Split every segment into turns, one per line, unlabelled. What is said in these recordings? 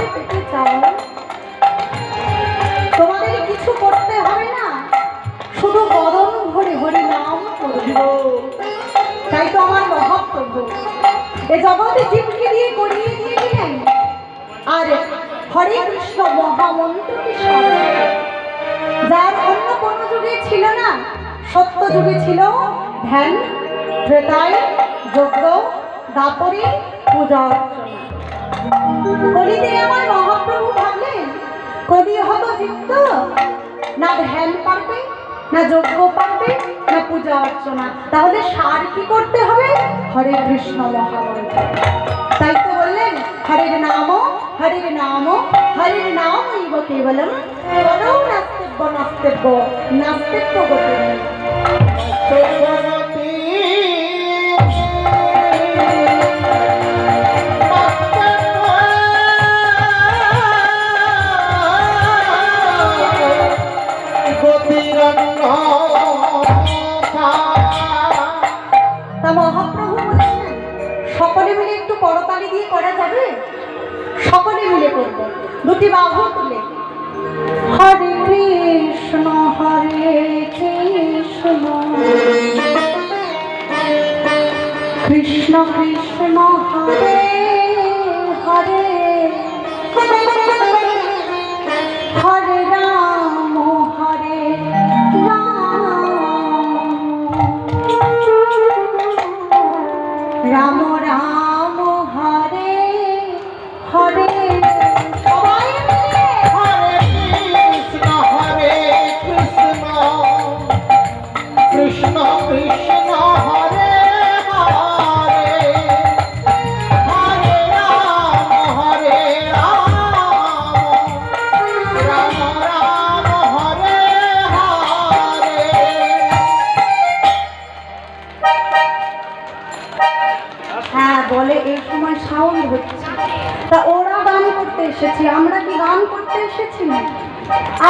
ঘরে পেতে চাও তোমাদের কিছু করতে হবে না। শুধু বদন ভরে হরি নাম করব। তাই তো আমার মহাপ্রভু। এ জগতে জীবকে দিয়ে করিয়ে দিয়েছিলেন আর হরে কৃষ্ণ মহামন্ত্রকে যার অন্য কোনো যুগে ছিল না, সত্য যুগে ছিল ধ্যান, ত্রেতায়, যজ্ঞ, দাপরে পূজা অর্চনা। না ধ্যান পারবে, না যজ্ঞ পারবে, না পূজা অর্চনা। তাহলে সার কি করতে হবে? হরে কৃষ্ণ মহামন্ত্র। তাই তো বললেন, হরের নাম হরের নাম হরের নাম ইব কেবলম নাস্তব্য নাস্তিব্য নাস্তিব্য গোপন। একটু করতালি দিয়ে করা যাবে? সকলে মিলে করব। দুটি বাহু তুলে। হরে কৃষ্ণ হরে কৃষ্ণ। কৃষ্ণ কৃষ্ণ, হরে বলে এই সময় সাউন্ড হচ্ছে। তা ওরা গান করতে এসেছি আমরা কি গান করতে এসেছি না?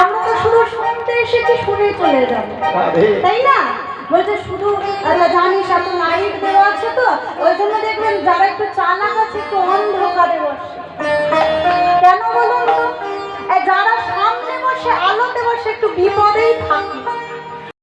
আমরা তো শুধু শুনতে এসেছি শুনে চলে যাব। তাই না? বলছে শুধু জানিস এত লাইট দেওয়া আছে তো ওই জন্য দেখবেন যারা একটু চালাক আছে একটু অন্ধকারে বসে। কেন বলুন তো? যারা সামনে বসে আলোতে বসে একটু বিপদেই থাকে।